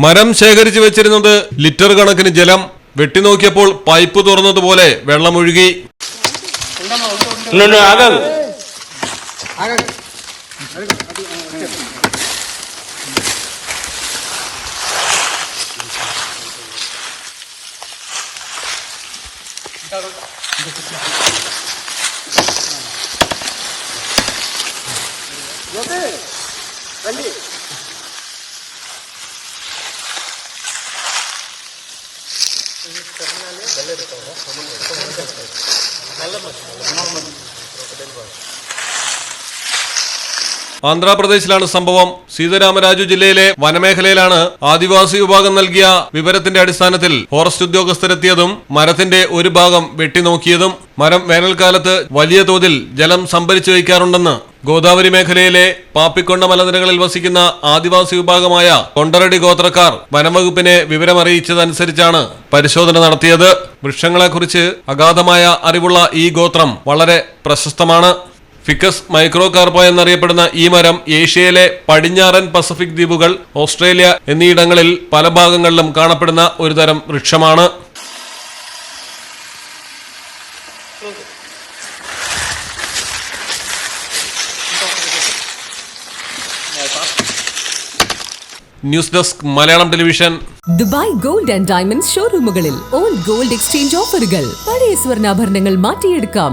മരം ശേഖരിച്ചു വെച്ചിരുന്നത് ലിറ്റർ കണക്കിന് ജലം വെട്ടിനോക്കിയപ്പോൾ പൈപ്പ് തുറന്നതുപോലെ വെള്ളമൊഴുകി Thank you. ആന്ധ്രാപ്രദേശിലാണ് സംഭവം. സീതാരാമരാജു ജില്ലയിലെ വനമേഖലയിലാണ് ആദിവാസി വിഭാഗം നൽകിയ വിവരത്തിന്റെ അടിസ്ഥാനത്തിൽ ഫോറസ്റ്റ് ഉദ്യോഗസ്ഥരെത്തിയതും മരത്തിന്റെ ഒരു ഭാഗം വെട്ടിനോക്കിയതും മരം വേനൽക്കാലത്ത് വലിയ തോതിൽ ജലം സംഭരിച്ചു വയ്ക്കാറുണ്ടെന്ന് ഗോദാവരി മേഖലയിലെ പാപ്പിക്കൊണ്ട മലനിരകളിൽ വസിക്കുന്ന ആദിവാസി വിഭാഗമായ കൊണ്ടരടി ഗോത്രക്കാർ വനംവകുപ്പിനെ വിവരമറിയിച്ചതനുസരിച്ചാണ് പരിശോധന നടത്തിയത്. വൃക്ഷങ്ങളെക്കുറിച്ച് അഗാധമായ അറിവുള്ള ഈ ഗോത്രം വളരെ പ്രശസ്തമാണ്. ഫിക്കസ് മൈക്രോകാർപ്പ എന്നറിയപ്പെടുന്ന ഈ മരം ഏഷ്യയിലെ പടിഞ്ഞാറൻ പസഫിക് ദ്വീപുകൾ ഓസ്ട്രേലിയ എന്നീയിടങ്ങളിൽ പല ഭാഗങ്ങളിലും കാണപ്പെടുന്ന ഒരുതരം വൃക്ഷമാണ്. News desk Malayalam television. Dubai gold and diamond ഷോറൂമുകളിൽ old gold exchange ഓഫറുകൾ. പഴയ സ്വർണാഭരണങ്ങൾ മാറ്റിയെടുക്കാം.